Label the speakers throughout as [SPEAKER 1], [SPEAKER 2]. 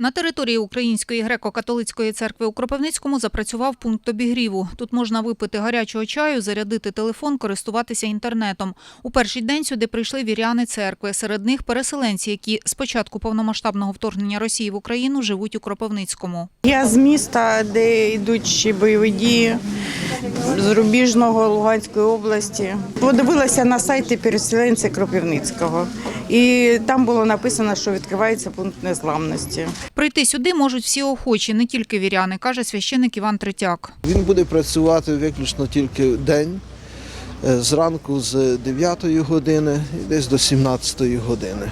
[SPEAKER 1] На території Української греко-католицької церкви у Кропивницькому запрацював пункт обігріву. Тут можна випити гарячого чаю, зарядити телефон, користуватися інтернетом. У перший день сюди прийшли віряни церкви. Серед них переселенці, які з початку повномасштабного вторгнення Росії в Україну живуть у Кропивницькому.
[SPEAKER 2] Я з міста, де йдуть бойові дії, з Рубіжного Луганської області. Подивилася на сайті переселенця Кропивницького. І там було написано, що відкривається пункт незламності.
[SPEAKER 1] Прийти сюди можуть всі охочі, не тільки віряни, каже священик Іван Третяк.
[SPEAKER 3] Він буде працювати виключно тільки день, зранку з 9 години і десь до 17 години.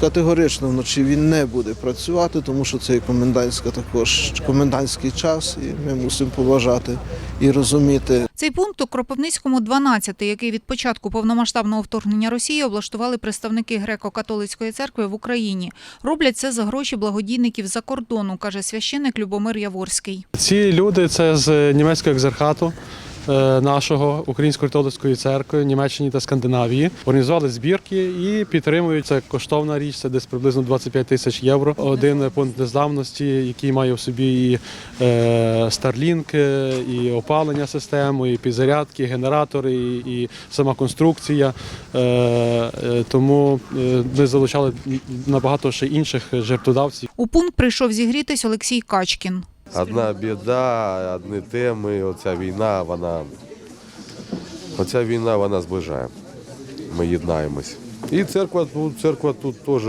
[SPEAKER 3] Категорично вночі він не буде працювати, тому що це комендантська також комендантський час, і ми мусимо поважати і розуміти.
[SPEAKER 1] Цей пункт у Кропивницькому 12, який від початку повномасштабного вторгнення Росії облаштували представники греко-католицької церкви в Україні. Роблять це за гроші благодійників за кордону, каже священик Любомир Яворський.
[SPEAKER 4] Ці люди це з німецького екзархату е, нашого Української католицької церкви Німеччині та Скандинавії. Організували збірки і підтримують це коштовна річ. Це десь приблизно 25 тисяч євро. Один пункт незламності, який має в собі і е, Starlink, е, і опалення систему, і підзарядки, і генератори, і, сама конструкція. Е, е, тому е, ми залучали набагато ще інших жертводавців.
[SPEAKER 1] У пункт прийшов зігрітись Олексій Качкін.
[SPEAKER 5] Одна біда, одні теми. Оця війна, вона. Оця війна вона зближає. Ми єднаємось. І церква тут, церква тут теж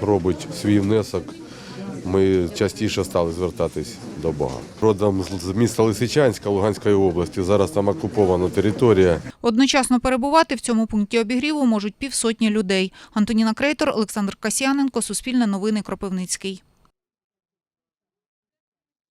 [SPEAKER 5] робить свій внесок. Ми частіше стали звертатись до Бога. Родом з- міста Лисичанська Луганської області. Зараз там окупована територія.
[SPEAKER 1] Одночасно перебувати в цьому пункті обігріву можуть півсотні людей. Антоніна Крейтор, Олександр Касьяненко, Суспільне новини Кропивницький.